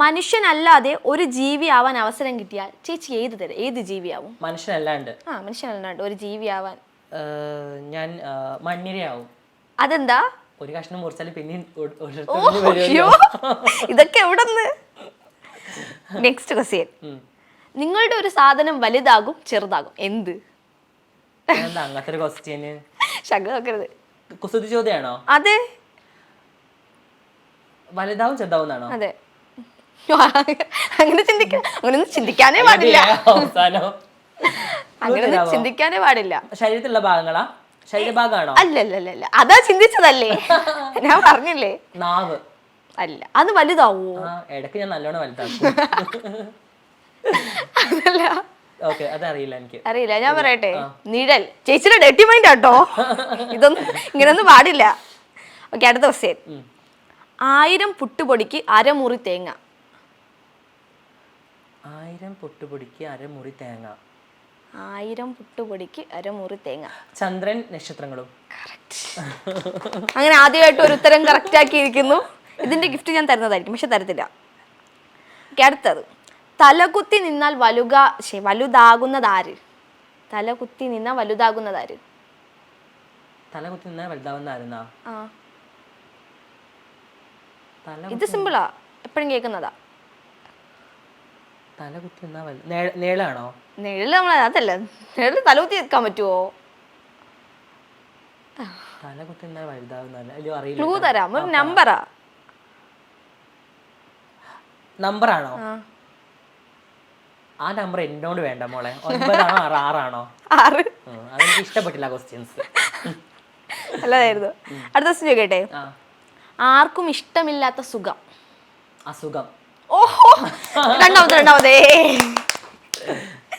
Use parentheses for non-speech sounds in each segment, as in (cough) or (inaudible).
മനുഷ്യനല്ലാതെ ഒരു ജീവിയാവാൻ അവസരം കിട്ടിയാൽ ചേച്ചി ഏത് തരം ഏത് ജീവിയാവും? മനുഷ്യനല്ലാണ്ട്. ആ മനുഷ്യനല്ലാണ്ട് ഒരു ജീവിയാവാൻ. ആവാൻ ഞാൻ മണ്ണിരയാവും. അതെന്താ? ഒരു കഷ്ണം മുറിച്ചാൽ പിന്നെ ഇതൊക്കെ എവിടെന്ന്? നെക്സ്റ്റ് ക്വസ്റ്റ്യൻ നിങ്ങളുടെ ഒരു സാധനം വലുതാകും ചെറുതാകും. എന്ത്? എന്താ അങ്ങനത്തെ ഒരു ക്വസ്റ്റ്യന് ശങ്ക നോക്കരുത്. കുസൃതി ചോദ്യമാണോ? അതെ. വലുതാവും ചെറുതാവും അതെ. അങ്ങനെ ചിന്തിക്കാൻ അങ്ങനെയൊന്നും ചിന്തിക്കാനേ പാടില്ല. അവസാനം. അങ്ങനെയൊന്നും ചിന്തിക്കാനേ പാടില്ല. ശരീരത്തിലുള്ള ഭാഗങ്ങളാ? ശരീരഭാഗമാണോ അല്ലല്ലല്ല അല്ല അല്ല അല്ല അതാ ചിന്തിച്ചതല്ലേ? ഞാൻ പറഞ്ഞില്ലേ? നാവ്. അല്ല അത് വലുതാവോ? ആ ഇടയ്ക്ക് ഞാൻ നല്ലോണം വലുതാക്കും. അതല്ല. അതറിയില്ല എനിക്ക്. അറിയില്ല ഞാൻ പറയട്ടെ. നിഴൽ ചേച്ചിയുടെ ഡെട്ടി മൈൻഡ് ആട്ടോ. ഇതൊന്നും ഇങ്ങനൊന്നും പാടില്ല. ഓക്കെ അടുത്ത ക്വസ്റ്റ്യൻ ആയിരം പുട്ടുപൊടിക്ക് അരമുറി തേങ്ങ. ആയിരം പൊട്ടുപൊടിക്ക് അരമുറി തേങ്ങ. ആയിരം പുട്ടുപൊടിക്ക് അരമുറി തേങ്ങ. ചന്ദ്രൻ നക്ഷത്രങ്ങളും. അങ്ങനെ ആദ്യമായിട്ട് ഒരു ഉത്തരം കറക്റ്റ് ആക്കിയിരിക്കുന്നു. ഇതിന്റെ ഗിഫ്റ്റ് ഞാൻ തരുന്നതായിരിക്കും പക്ഷെ തരത്തില്ല. Okay, അടുത്തത്. തലകുത്തി നിന്നാൽ വലുക ശ്ശെ, വലുതാകുന്നതാര്? തലകുത്തി നിന്നാൽ വലുതാകുന്നതാര്? തല കുത്തി നിന്നാൽ വലുതാവുന്നായിരുന്നാ ആ. ഇത് സിമ്പിളാ എപ്പോഴും കേൾക്കുന്നതാ? തല കുത്തി നിന്നാൽ വലു നേ- നീളാണോ നിഴൽ നമ്മൾ അതല്ല നിഴൽ തലകുത്തി നിൽക്കാൻ പറ്റുമോ തല കുത്തി നിന്നാൽ വലുതാവുന്നല്ല ക്ലൂ അറിയില്ല തരാം. ഒരു നമ്പറാ നമ്പറാണോ ആ. നമ്പർ എന്നോട് വേണ്ട മോളെ. ഒൻപതാണോ ആറ്? ആറാണോ? ആറ്. അതെനിക്ക് ഇഷ്ടപ്പെട്ടില്ല ക്വസ്റ്റ്യൻസ് നല്ലതായിരുന്നു അടുത്ത ക്വസ്റ്റ്യൻ ചോദിക്കട്ടെ? ആർക്കും ഇഷ്ടമില്ലാത്ത സുഖം. അസുഖം. ഓഹോ. രണ്ടാമത്തെ രണ്ടാമതേ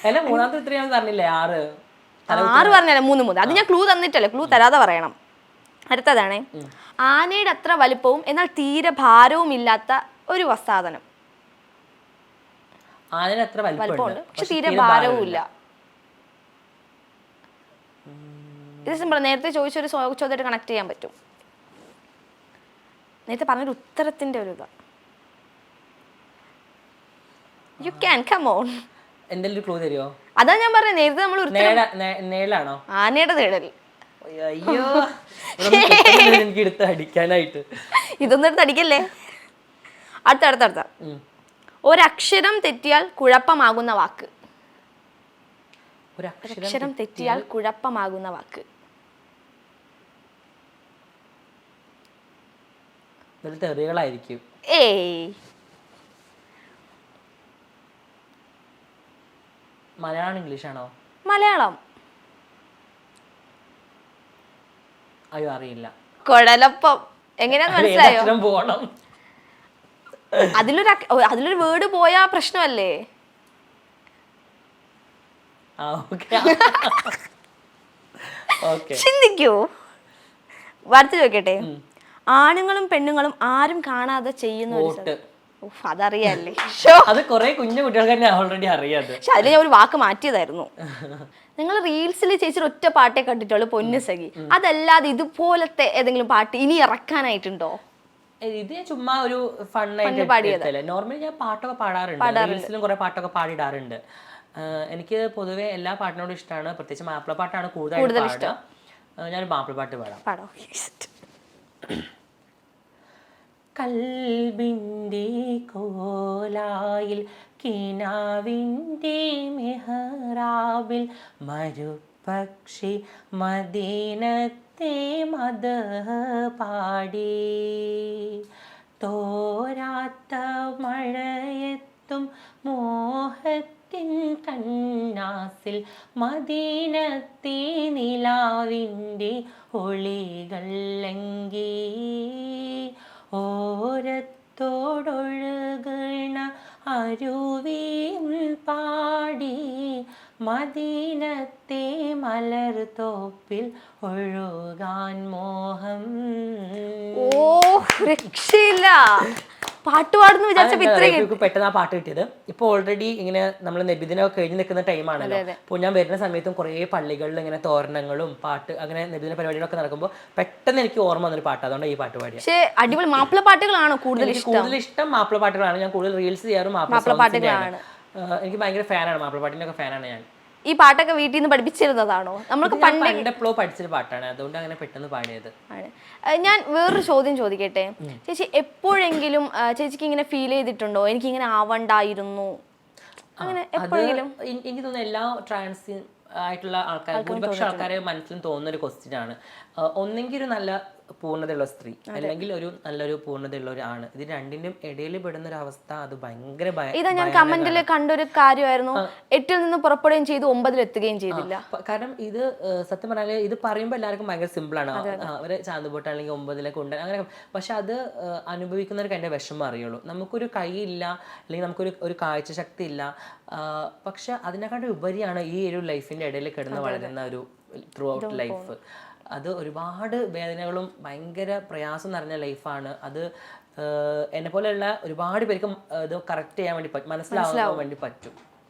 അല്ല മൂന്നാമത്തെ എത്രയാണ് പറഞ്ഞില്ലേ? ആറ്. ആറ് പറഞ്ഞല്ലേ? മൂന്ന് മൂന്ന്. അത് ഞാൻ ക്ലൂ തന്നിട്ടല്ലേ? ക്ലൂ തരാതെ പറയണം. അടുത്തതാണേ. ആനയുടെ അത്ര വലിപ്പവും എന്നാൽ തീരെ ഭാരവും ഇല്ലാത്ത ഒരു വസ്താദനം വലിപ്പമുണ്ട്. വലിപ്പമുണ്ട്. പക്ഷെ തീരെ ഭാരവും ഇല്ല. ഇത് സിമ്പിൾ നേരത്തെ ചോദിച്ചൊരു ചോദ്യമായിട്ട് കണക്ട് ചെയ്യാൻ പറ്റും. നേരത്തെ പറഞ്ഞൊരു ഉത്തരത്തിന്റെ ഒരു ഇതാ. യു ക്യാൻ കം ഓൺ എന്തെങ്കിലും ക്ലൂ തരുമോ അതാ ഞാൻ പറഞ്ഞത് നേരത്തെ നമ്മൾ നേലാണോ ആനയുടെ തേടൽ അയ്യോ എനിക്ക് എടുത്ത് അടിക്കാനായിട്ട്. ഇതൊന്നും എടുത്ത് അടിക്കല്ലേ? അടുത്ത അടുത്ത അടുത്ത. ഒരക്ഷരം തെറ്റിയാൽ കുഴപ്പമാകുന്ന വാക്ക്. ഒരു അക്ഷരം തെറ്റിയാൽ കുഴപ്പമാകുന്ന വാക്ക്. തെറികളായിരിക്കും. ഏയ്. മലയാളം ഇംഗ്ലീഷ് ആണോ? മലയാളം. അയ്യോ അറിയില്ല. കുഴലപ്പം എങ്ങനെയാ മനസ്സിലായോ? പോണം. അതിലൊരു അക്ഷ- ഓ, അതിലൊരു വേർഡ് പോയാ പ്രശ്നമല്ലേ? ആ ഓക്കെ ഓക്കെ (laughs) ചിന്തിക്കൂ. വാർത്ത ചോദിക്കട്ടെ. ആണുങ്ങളും പെണ്ണുങ്ങളും ആരും കാണാതെ ചെയ്യുന്ന ഒരു വോട്ട്. അതറിയാല്ലേ? (laughs) അത് കുറെ കുഞ്ഞു കുട്ടികൾക്ക് തന്നെ ഓൾറെഡി അറിയാത് പക്ഷെ അതിൽ ഞാൻ ഒരു വാക്ക് മാറ്റിയതായിരുന്നു. നിങ്ങൾ റീൽസിൽ ചേച്ചിയുടെ ഒറ്റ പാട്ടേ കണ്ടിട്ടുള്ളൂ പൊന്നു സഖി. അതല്ലാതെ ഇതുപോലത്തെ ഏതെങ്കിലും പാട്ട് ഇനി ഇറക്കാനായിട്ടുണ്ടോ? ഇത് ഞാൻ ചുമ്മാ ഒരു ഫണ്ണായിട്ട്. നോർമലി ഞാൻ പാട്ടൊക്കെ പാടാറുണ്ട്. റീൽസിലും കുറെ പാട്ടൊക്കെ പാടിയിടാറുണ്ട്. എനിക്ക് പൊതുവെ എല്ലാ പാട്ടിനോടും ഇഷ്ടമാണ് പ്രത്യേകിച്ച് മാപ്പിള പാട്ടാണ് കൂടുതൽ ഇഷ്ടം. ഞാൻ മാപ്പിള പാട്ട് പാടാം. പാടോ. (laughs) കൽബിന്റെ കോലായിൽ കിനാവിന്റെ മെഹറാബിൽ മരുപക്ഷി മദീനത്തെ മത പാടി തോരാത്ത മഴയെത്തും മോഹത്തിൻ കണ്ണാസിൽ മദീനത്തെ നിലാവിന്റെ ഒളികൾ ലങ്കി. ഓരത്തോടൊഴുകണ അരുവിയും പാടി മദീനത്തെ മലർത്തോപ്പിൽ ഒഴുകാൻ മോഹം. ഓ രക്ഷയില്ല. പാട്ട് പാടുന്നു പെട്ടെന്ന് ആ പാട്ട് കിട്ടിയത്. ഇപ്പൊ ഓൾറെഡി ഇങ്ങനെ നമ്മൾ നബിദിനൊക്കെ കഴിഞ്ഞ് നിൽക്കുന്ന ടൈമാണല്ലോ അപ്പോൾ ഞാൻ വരുന്ന സമയത്തും കുറേ പള്ളികളിൽ ഇങ്ങനെ തോരണങ്ങളും പാട്ട് അങ്ങനെ നബിദിന പരിപാടികളൊക്കെ നടക്കുമ്പോൾ പെട്ടെന്ന് എനിക്ക് ഓർമ്മ വന്നൊരു പാട്ട്. അതുകൊണ്ട് ഈ പാട്ട് പാടി പക്ഷേ അടിപൊളി മാപ്പിള പാട്ടുകളാണോ കൂടുതൽ കൂടുതൽ ഇഷ്ടം മാപ്പിള പാട്ടുകളാണ്. ഞാൻ കൂടുതൽ റീൽസ് ചെയ്യാറും മാപ്പിള പാട്ടുകളാണ്. എനിക്ക് ഭയങ്കര ഫാനാണ് മാപ്പിള പാട്ടിന്റെ ഒക്കെ ഫാനാണ് ഞാൻ. ഈ പാട്ടൊക്കെ വീട്ടിൽ നിന്ന് പഠിപ്പിച്ചിരുന്നതാണോ? നമ്മൾക്ക് പണ്ടെപ്പോഴോ പഠിച്ചൊരു പാട്ടാണ്. അതുകൊണ്ട് അങ്ങനെ പെട്ടെന്ന് പാടിയത്. ആണ്. ഞാൻ വേറൊരു ചോദ്യം ചോദിക്കട്ടെ? ചേച്ചി എപ്പോഴെങ്കിലും ആ, ചേച്ചിക്ക് ഇങ്ങനെ ഫീൽ ചെയ്തിട്ടുണ്ടോ? എനിക്ക് ഇങ്ങനെ ആവണ്ടായിരുന്നു അങ്ങനെ അത് എൻ- എനിക്ക് തോന്നുന്നു എല്ലാ ട്രാൻസ് ആയിട്ടുള്ള ആൾക്കാർ ഭൂരിപക്ഷം ആൾക്കാരെ മനസ്സിലും തോന്നുന്ന ഒരു ക്വസ്റ്റ്യൻ ആണ്. ആ, ഒന്നെങ്കിൽ ഒരു നല്ല പൂർണതയുള്ള സ്ത്രീ അല്ലെങ്കിൽ ഒരു നല്ലൊരു പൂർണതയുള്ള ഒരു ആണ് ഇത് രണ്ടിന്റെയും ഇടയിൽ പെടുന്ന ഒരു അവസ്ഥ അത് ഭയങ്കര ഭയ- ഇതാ ഞാൻ കമന്റിൽ കണ്ടൊരു കാര്യമായിരുന്നു. എട്ടിൽ നിന്ന് പുറപ്പെടുകയും ചെയ്തു ഒമ്പതിൽ എത്തുകയും ചെയ്തില്ല. കാരണം ഇത് സത്യം പറഞ്ഞാൽ ഇത് പറയുമ്പോൾ എല്ലാവർക്കും ഭയങ്കര സിമ്പിൾ ആണ് അവർ ചാന്തുപോട്ട് അല്ലെങ്കിൽ ഒമ്പതിലേക്ക് ഉണ്ട് അങ്ങനെ പക്ഷെ അത് അനുഭവിക്കുന്നവർക്ക് അതിന്റെ വിഷമം അറിയുള്ളൂ. നമുക്കൊരു കൈയില്ല അല്ലെങ്കിൽ നമുക്കൊരു ഒരു കാഴ്ച ശക്തി ഇല്ല പക്ഷെ അതിനെക്കാട്ടും ഉപരിയാണ് ഈ ഒരു ലൈഫിന്റെ ഇടയിൽ കിടന്ന് വളരുന്ന ഒരു ത്രൂ ഔട്ട് ലൈഫ് അത് ഒരുപാട് വേദനകളും ഭയങ്കര പ്രയാസം നിറഞ്ഞ ലൈഫാണ് അത് എന്നെ പോലെയുള്ള ഒരുപാട് പേർക്ക് ഇത് കറക്റ്റ് ചെയ്യാൻ വേണ്ടി പറ്റും മനസ്സിലാവാൻ വേണ്ടി പറ്റും.